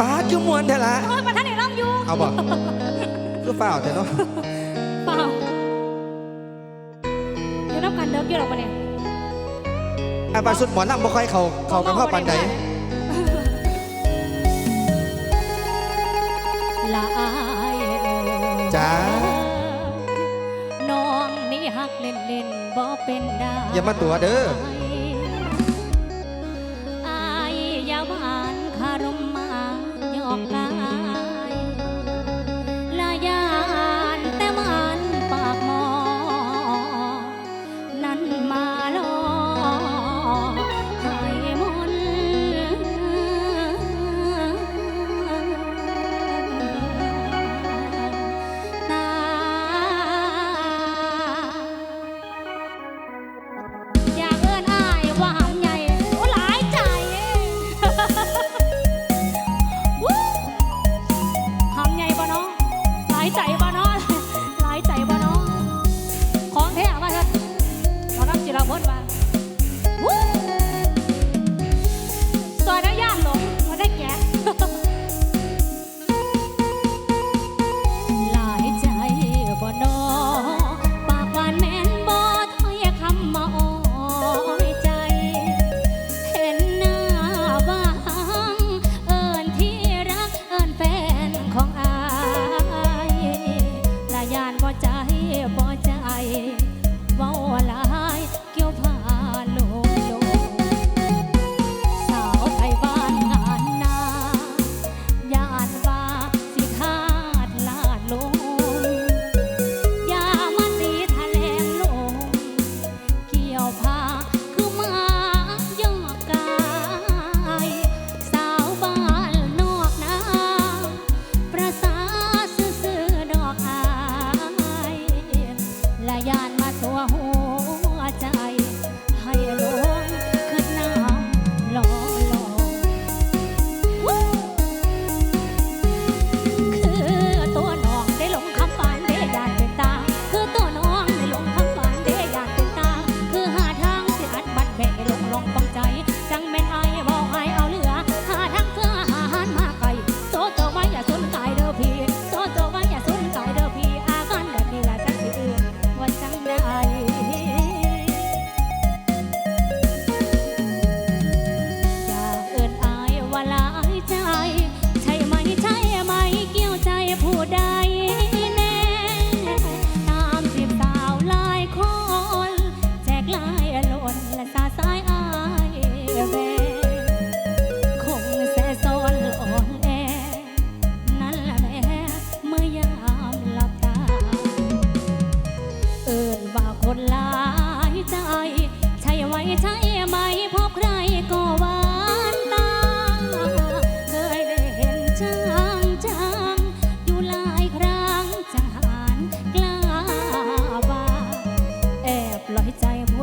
ป้าจุมวนเถอะละโอ้ยประธานเอกร้องอยู่เอาบอกก็เปล่าแต่เนาะเปล่าเดี๋ยวรับการเดิมเกี่ยวกับมัเนี่ยไอาบาสุดหมอลำบ่ค่อยเขาเขากับพ่อปันใดลาไอาเอ่ยจ้าน้องนี่หักเล่นเล่นบ่เป็นได้อย่ามาตัวเด้อ ngọt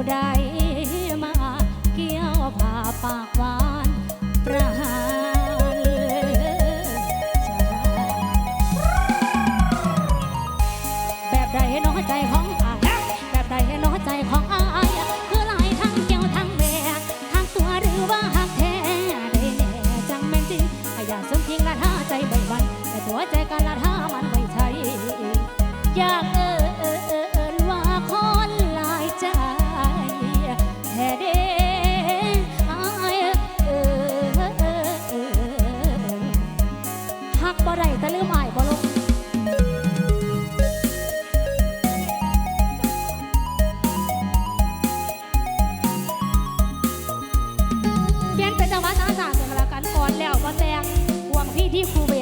ใดมาเกี่ยวผ่าปาก ridículo.